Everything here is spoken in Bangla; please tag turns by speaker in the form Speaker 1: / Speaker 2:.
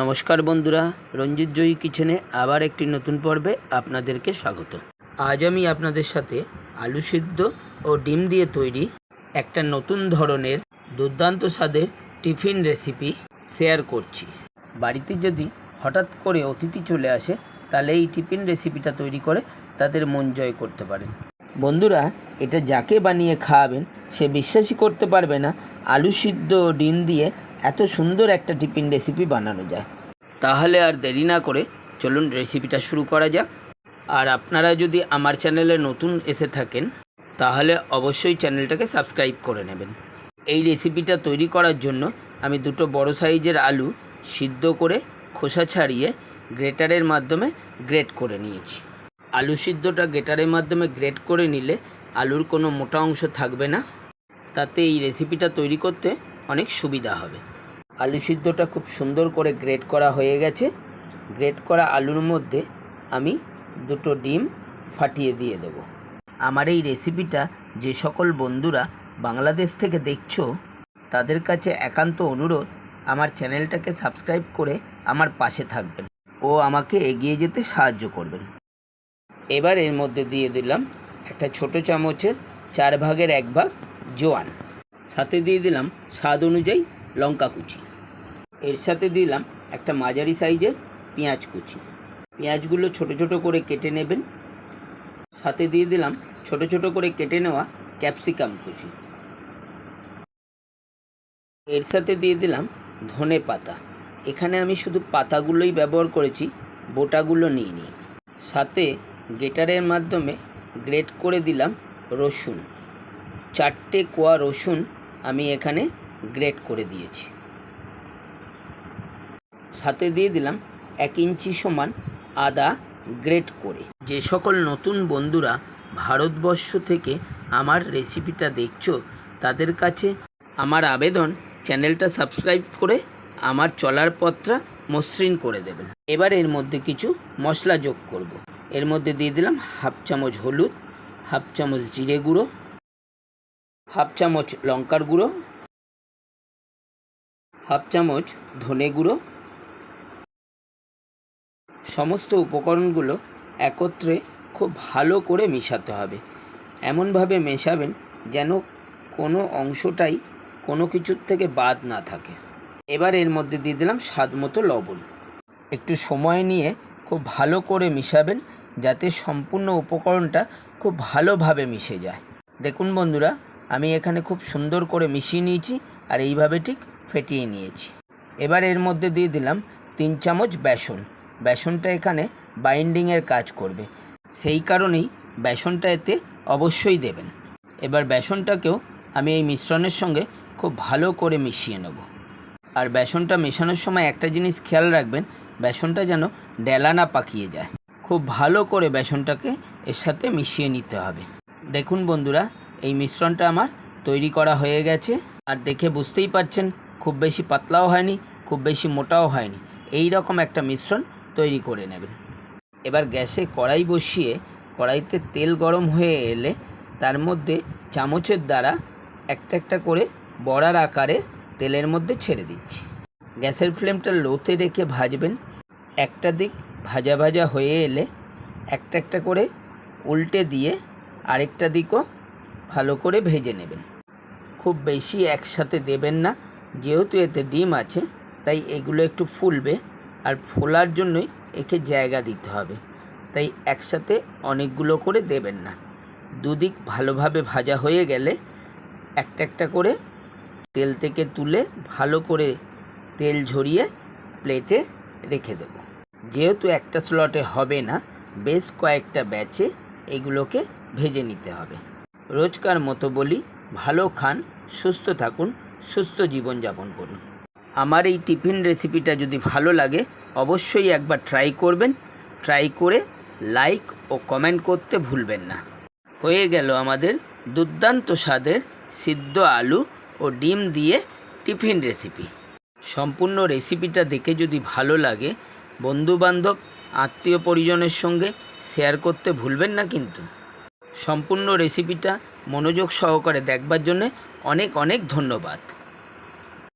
Speaker 1: নমস্কার বন্ধুরা, রঞ্জিত জয়ী কিচেনে আবার একটি নতুন পর্বে আপনাদেরকে স্বাগত। আজ আমি আপনাদের সাথে আলু সিদ্ধ ও ডিম দিয়ে তৈরি একটা নতুন ধরনের দুর্দান্ত স্বাদের টিফিন রেসিপি শেয়ার করছি। বাড়িতে যদি হঠাৎ করে অতিথি চলে আসে, তাহলে এই টিফিন রেসিপিটা তৈরি করে তাদের মন জয় করতে পারেন। বন্ধুরা, এটা যাকে বানিয়ে খাওয়াবেন, সে বিশ্বাসই করতে পারবে না আলু সিদ্ধ ডিম দিয়ে এত সুন্দর একটা টিফিন রেসিপি বানানো যায়। তাহলে আর দেরি না করে চলুন রেসিপিটা শুরু করা যাক। আর আপনারা যদি আমার চ্যানেলে নতুন এসে থাকেন, তাহলে অবশ্যই চ্যানেলটাকে সাবস্ক্রাইব করে নেবেন। এই রেসিপিটা তৈরি করার জন্য আমি দুটো বড় সাইজের আলু সিদ্ধ করে খোসা ছাড়িয়ে গ্রেটারের মাধ্যমে গ্রেট করে নিয়েছি। আলু সিদ্ধটা গ্রেটারের মাধ্যমে গ্রেট করে নিলে আলুর কোনো মোটা অংশ থাকবে না। তাতে এই রেসিপিটা তৈরি করতে অনেক সুবিধা হবে। আলু সিদ্ধটা খুব সুন্দর করে গ্রেট করা হয়ে গেছে। গ্রেট করা আলুর মধ্যে আমি দুটো ডিম ফাটিয়ে দিয়ে দেব। আমার এই রেসিপিটা যে সকল বন্ধুরা বাংলাদেশ থেকে দেখছ, তাদের কাছে একান্ত অনুরোধ, আমার চ্যানেলটাকে সাবস্ক্রাইব করে আমার পাশে থাকবেন ও আমাকে এগিয়ে যেতে সাহায্য করবেন। এবার এর মধ্যে দিয়ে দিলাম একটা ছোট চামচের চার ভাগের এক ভাগ জোয়ান। সাথে দিয়ে দিলাম স্বাদ অনুযায়ী লঙ্কা কুচি। এর সাথে দিলাম একটা মাঝারি সাইজের পেঁয়াজ কুচি। পেঁয়াজগুলো ছোট ছোট করে কেটে নেবেন। সাথে দিয়ে দিলাম ছোট ছোট করে কেটে নেওয়া ক্যাপসিকাম কুচি। এর সাথে দিয়ে দিলাম ধনে পাতা। এখানে আমি শুধু পাতাগুলোই ব্যবহার করেছি, বোটাগুলো নিইনি সাথে গেটারের মাধ্যমে গ্রেট করে দিলাম রসুন। চারটে কোয়া রসুন আমি এখানে গ্রেট করে দিয়েছি। সাথে দিয়ে দিলাম এক ইঞ্চি সমান আদা গ্রেট করে যে সকল নতুন বন্ধুরা ভারতবর্ষ থেকে আমার রেসিপিটা দেখছ, তাদের কাছে আমার আবেদন চ্যানেলটা সাবস্ক্রাইব করে আমার চলার পথটা মসৃণ করে দেবেন এবার এর মধ্যে কিছু মশলা যোগ করব। এর মধ্যে দিয়ে দিলাম হাফ চামচ হলুদ, হাফ চামচ জিরে গুঁড়ো, হাফ চামচ লঙ্কার গুঁড়ো, হাফ চামচ ধনে গুঁড়ো সমস্ত উপকরণগুলো একত্রে খুব ভালো করে মেশাতে হবে। এমনভাবে মেশাবেন যেন কোনো অংশটাই কোনো কিছুর থেকে বাদ না থাকে। এবার এর মধ্যে দিয়ে দিলাম স্বাদ মতো লবণ। একটু সময় নিয়ে খুব ভালো করে মিশাবেন যাতে সম্পূর্ণ উপকরণটা খুব ভালোভাবে মিশে যায়। দেখুন বন্ধুরা, আমি এখানে খুব সুন্দর করে মিশিয়ে নিয়েছি আর এইভাবে ঠিক ফেটিয়ে নিয়েছি। এবার এর মধ্যে দিয়ে দিলাম তিন চামচ বেসন। বেসনটা এখানে বাইন্ডিংয়ের কাজ করবে। সেই কারণেই বেসনটা এতে অবশ্যই দেবেন। এবার বেসনটাকেও আমি এই মিশ্রণের সঙ্গে খুব ভালো করে মিশিয়ে নেব। আর বেসনটা মেশানোর সময় একটা জিনিস খেয়াল রাখবেন, বেসনটা যেন ডেলা না পাকিয়ে যায়। খুব ভালো করে বেসনটাকে এর সাথে মিশিয়ে নিতে হবে। দেখুন বন্ধুরা, এই মিশ্রণটা আমার তৈরি করা হয়ে গেছে। আর দেখে বুঝতেই পারছেন, খুব বেশি পাতলাও হয়নি, খুব বেশি মোটাও হয়নি। এই রকম একটা মিশ্রণ তৈরি করে নেবেন এবার গ্যাসে কড়াই বসিয়ে কড়াইতে তেল গরম হয়ে এলে তার মধ্যে চামচের দ্বারা একটা একটা করে বড়ার আকারে তেলের মধ্যে ছেড়ে দিচ্ছি। গ্যাসের ফ্লেমটা লোতে রেখে ভাজবেন। একটা দিক ভাজা ভাজা হয়ে এলে একটা একটা করে উল্টে দিয়ে আরেকটা দিকও ভালো করে ভেজে নেবেন। খুব বেশি একসাথে দেবেন না, যেহেতু এতে ডিম আছে, তাই এগুলো একটু ফুলবে। আর ফোলার জন্যই একে জায়গা দিতে হবে। তাই একসাথে অনেকগুলো করে দেবেন না। দুদিক ভালোভাবে ভাজা হয়ে গেলে একটা একটা করে তেল থেকে তুলে ভালো করে তেল ঝরিয়ে প্লেটে রেখে দেব। যেহেতু একটা স্লটে হবে না, বেশ কয়েকটা ব্যাচে এগুলোকে ভেজে নিতে হবে। রোজকার মতো বলি, ভালো খান, সুস্থ থাকুন, সুস্থ জীবনযাপন করুন। আমার এই টিফিন রেসিপিটা যদি ভালো লাগে, অবশ্যই একবার ট্রাই করবেন। ট্রাই করে লাইক ও কমেন্ট করতে ভুলবেন না। হয়ে গেল আমাদের দুর্দান্ত স্বাদের সিদ্ধ আলু ও ডিম দিয়ে টিফিন রেসিপি সম্পূর্ণ রেসিপিটা দেখে যদি ভালো লাগে, বন্ধুবান্ধব, আত্মীয় পরিজনের সঙ্গে শেয়ার করতে ভুলবেন না কিন্তু। সম্পূর্ণ রেসিপিটা মনোযোগ সহকারে দেখবার জন্যে অনেক অনেক ধন্যবাদ।